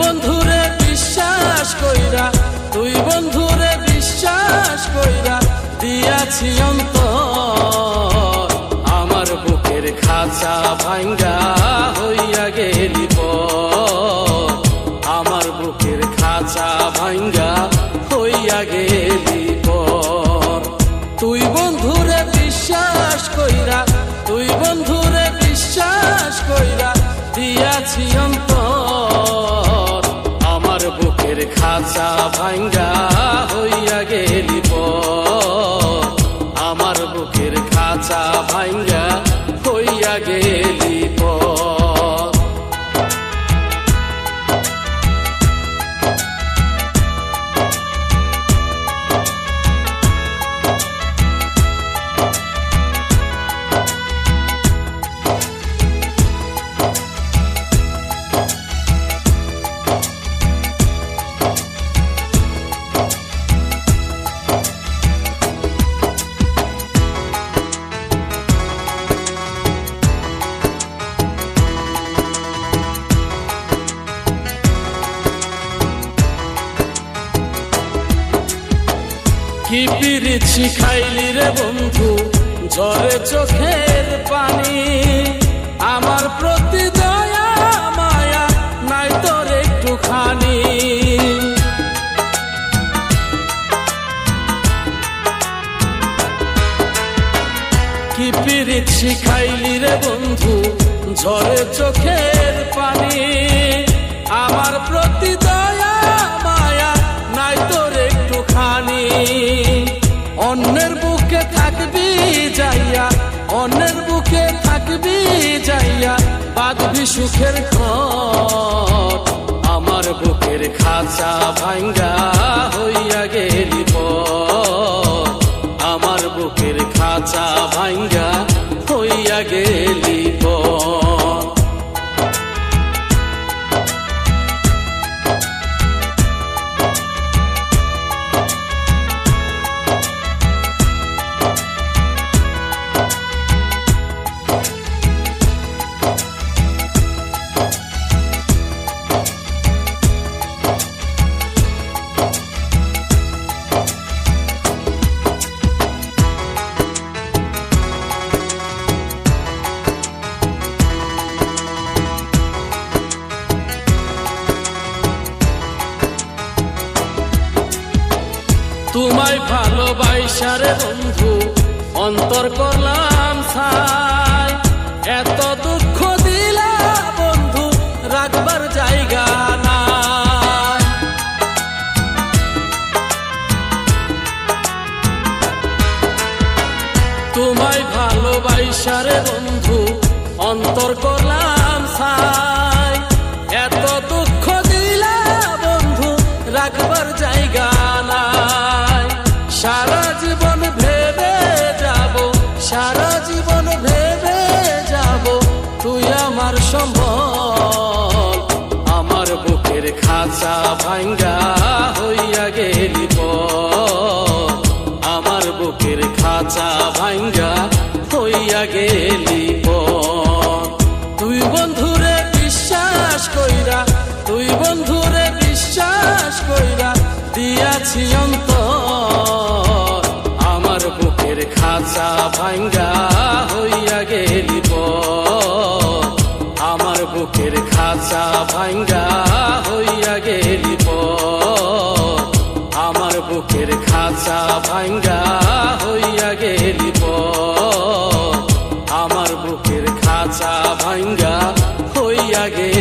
বন্ধুরে বিশ্বাস কইরা, তুই বন্ধুরে বিশ্বাস কইরা দিয়াছি অন্ত আমার বুকের খাঁচা ভাঙ্গা হইয়া গেলি আমার বুকের খাঁচা ভাঙ্গা হইয়া গেলি তুই বন্ধুরে বিশ্বাস কইরা, তুই বন্ধুরে বিশ্বাস কইরা দিয়াছি অন্ত খাঁচা ভাঙ্গা হইয়া গেলি আমার বুকের খাঁচা ভাঙ্গা হইয়া গেলি কি পিরিত শিখাইলি রে বন্ধু, ঝরে চোখের পানি। আমার প্রতি দয়া, মায়া, নাই তোর একটুখানি। কি পিরিত শিখাইলি রে বন্ধু, ঝরে চোখের যাইয়া অন্যের বুকে থাকবি যাইয়া বাঁধবি সুখের ঘর আমার বুকের খাঁচা ভাঙ্গা হইয়া গেলি তোমায় ভালোবাসারে বন্ধু, অন্তর করলাম ছাই। এত দুঃখ দিলা বন্ধু, রাখবার জায়গা তোমায় ভালোবাসারে বন্ধু, অন্তর করলাম ছাই। এত দুঃখ দিলা বন্ধু, রাখবার আমার সম্বল, আমার বুকের খাঁচা ভাঙ্গা হইয়া গেলি আমার বুকের খাঁচা ভাঙ্গা হইয়া গেলি তুই বন্ধুরে বিশ্বাস কইরা, তুই বন্ধুরে বিশ্বাস কইরা দিয়াছি অন্তর। আমার বুকের খাঁচা ভাঙ্গা হইয়া গেলি পর বুকের খাঁচা ভাঙ্গা হইয়া গেলি প আমার বুকের খাঁচা ভাঙ্গা হইয়া গেলি প আমার বুকের খাঁচা ভাঙ্গা হইয়া গেলি